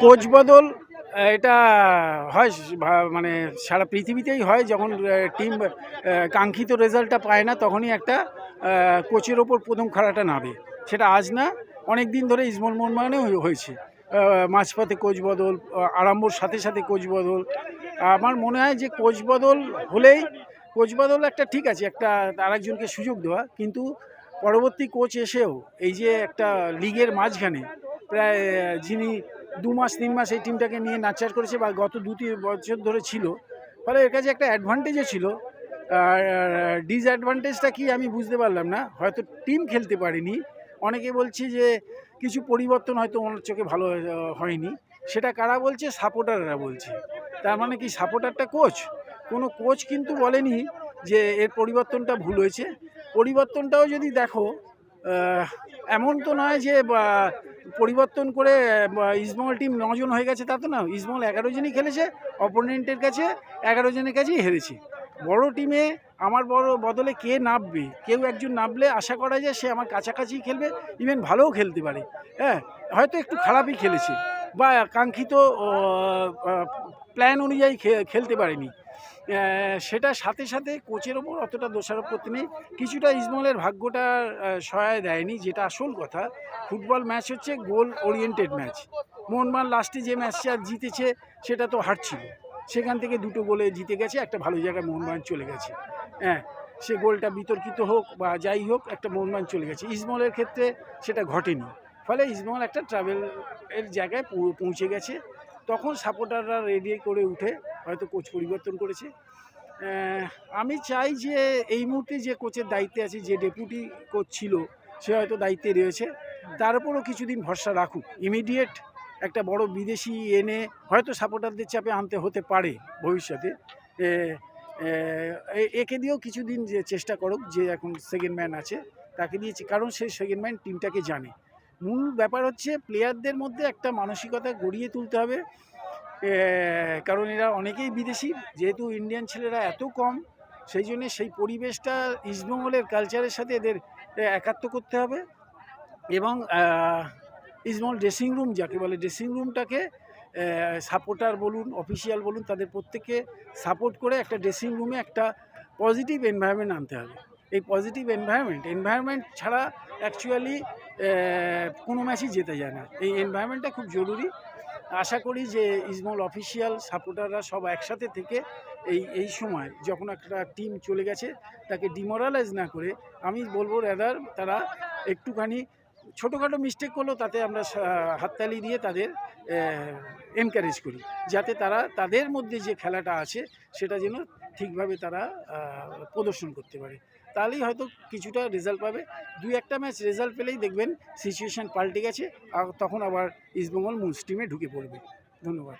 Coach বদল এটা হয় মানে সারা পৃথিবীতেই হয়, যখন টিম কাঙ্ক্ষিত রেজাল্টটা পায় না, তখনই একটা কোচের ওপর প্রথম খাড়াটা নাবে সেটা আজ না অনেক দিন ধরে ইসমল হয়ে- হয়েছে। মাঝপথে কোচ বদল আরম্ভর সাথে সাথে কোচ বদল আমার মনে হয় যে কোচ বদল হলেই কোচ বদল একটা ঠিক আছে, একটা আরেকজনকে সুযোগ দেওয়া, কিন্তু পরবর্তী কোচ এসেও, এই যে একটা লিগের মাঝখানে, প্রায় যিনি দু মাস, তিন মাস এই টিমটাকে নিয়ে নাচার করেছে বা গত দু, তিন বছর ধরে ছিল। ফলে এর কাছে একটা অ্যাডভান্টেজও ছিল। আর ডিসঅ্যাডভান্টেজটা কি আমি বুঝতে পারলাম না। হয়তো টিম খেলতে পারেনি। অনেকে বলছে যে কিছু পরিবর্তন হয়তো ওনার চোখে ভালো হয়নি। সেটা কারা বলছে? সাপোর্টাররা বলছে। তার মানে কি সাপোর্টারটা কোচ কোনো কোচ কিন্তু বলেনি যে এর পরিবর্তনটা ভুল হয়েছে। পরিবর্তনটাও যদি দেখো এমন তো নয় যে পরিবর্তন করে ইসমল টিম নজন হয়ে গেছে তা তো না? ইসমল এগারো জনই খেলেছে অপোনেন্টের কাছে এগারো জনের কাছেই হেরেছে। বড় টিমে আমার বড় বদলে কে নামবে? কেউ একজন নামলে আশা করা যায় সে আমার কাছাকাছি খেলবে ইভেন ভালোও খেলতে পারে। হ্যাঁ হয়তো একটু খারাপই খেলেছে, বা কাঙ্ক্ষিত প্ল্যান অনুযায়ী খেলতে পারেনি। সেটার সাথে সাথে কোচের ওপর অতটা দোষারোপ করতে নেই। কিছুটা ইসমলের ভাগ্যটা সহায় দেয়নি, যেটা আসল কথা। ফুটবল ম্যাচ হচ্ছে গোল ওরিয়েন্টেড ম্যাচ। মোহনবাগান লাস্টে যে ম্যাচটা জিতেছে, সেটা তো হারছিল সেখান থেকে দুটো গোলে জিতে গেছে, একটা ভালো জায়গায় মোহনবাগান চলে গেছে। হ্যাঁ সে গোলটা বিতর্কিত হোক বা যাই হোক, একটা মোহনবাগান চলে গেছে। ইসমলের ক্ষেত্রে সেটা ঘটেনি। ফলে ইসমল একটা ট্রাভেল এর জায়গায় পৌঁছে গেছে। তখন সাপোর্টাররা রেডি করে উঠে হয়তো কোচ পরিবর্তন করেছে। আমি চাই যে এই মুহূর্তে যে কোচের দায়িত্বে আছে, যে ডেপুটি কোচ ছিল, সে হয়তো দায়িত্বে রয়েছে। তার উপরও কিছুদিন ভরসা রাখুক। ইমিডিয়েট একটা বড় বিদেশি এনে হয়তো সাপোর্টারদের চাপে আনতে হতে পারে ভবিষ্যতে। একে দিয়েও কিছুদিন যে চেষ্টা করুক, যে এখন সেকেন্ড ম্যান আছে, তাকে দিয়েছি কারণ সেই সেকেন্ড ম্যান টিমটাকে জানে। মূল ব্যাপার হচ্ছে প্লেয়ারদের মধ্যে একটা মানসিকতা গড়িয়ে তুলতে হবে। কারণ এরা অনেকেই বিদেশি, যেহেতু ইন্ডিয়ান ছেলেরা এত কম, সেই জন্যে সেই পরিবেশটা ইস্টবেঙ্গলের কালচারের সাথে এদের একাত্ম করতে হবে। এবং ইসমল ড্রেসিং রুম যাকে বলে ড্রেসিং রুমটাকে সাপোর্টার বলুন অফিসিয়াল বলুন, তাদের প্রত্যেককে সাপোর্ট করে একটা ড্রেসিং রুমে একটা পজিটিভ এনভায়রনমেন্ট আনতে হবে। এই পজিটিভ এনভায়রনমেন্ট এনভায়রনমেন্ট ছাড়া অ্যাকচুয়ালি কোনো ম্যাচই জেতে যায় না। এই এনভায়রনমেন্টটা খুব জরুরি। আশা করি যে ইসমল অফিসিয়াল সাপোর্টাররা সব একসাথে থেকে এই এই সময় যখন একটা টিম চলে গেছে, তাকে ডিমোরালাইজ না করে, আমি বলব রেদার তারা একটুখানি ছোটোখাটো মিস্টেক করলেও তাতে আমরা হাততালি দিয়ে তাদের এনকারেজ করি। যাতে তারা, তাদের মধ্যে যে খেলাটা আছে, সেটা যেন ঠিকভাবে তারা প্রদর্শন করতে পারে। তাহলেই হয়তো কিছুটা রেজাল্ট পাবে। দুই একটা ম্যাচ রেজাল্ট পেলেই দেখবেন সিচুয়েশান পাল্টে গেছে, আর তখন আবার ইস্টবেঙ্গল মূল স্টিমে ঢুকে পড়বে। ধন্যবাদ।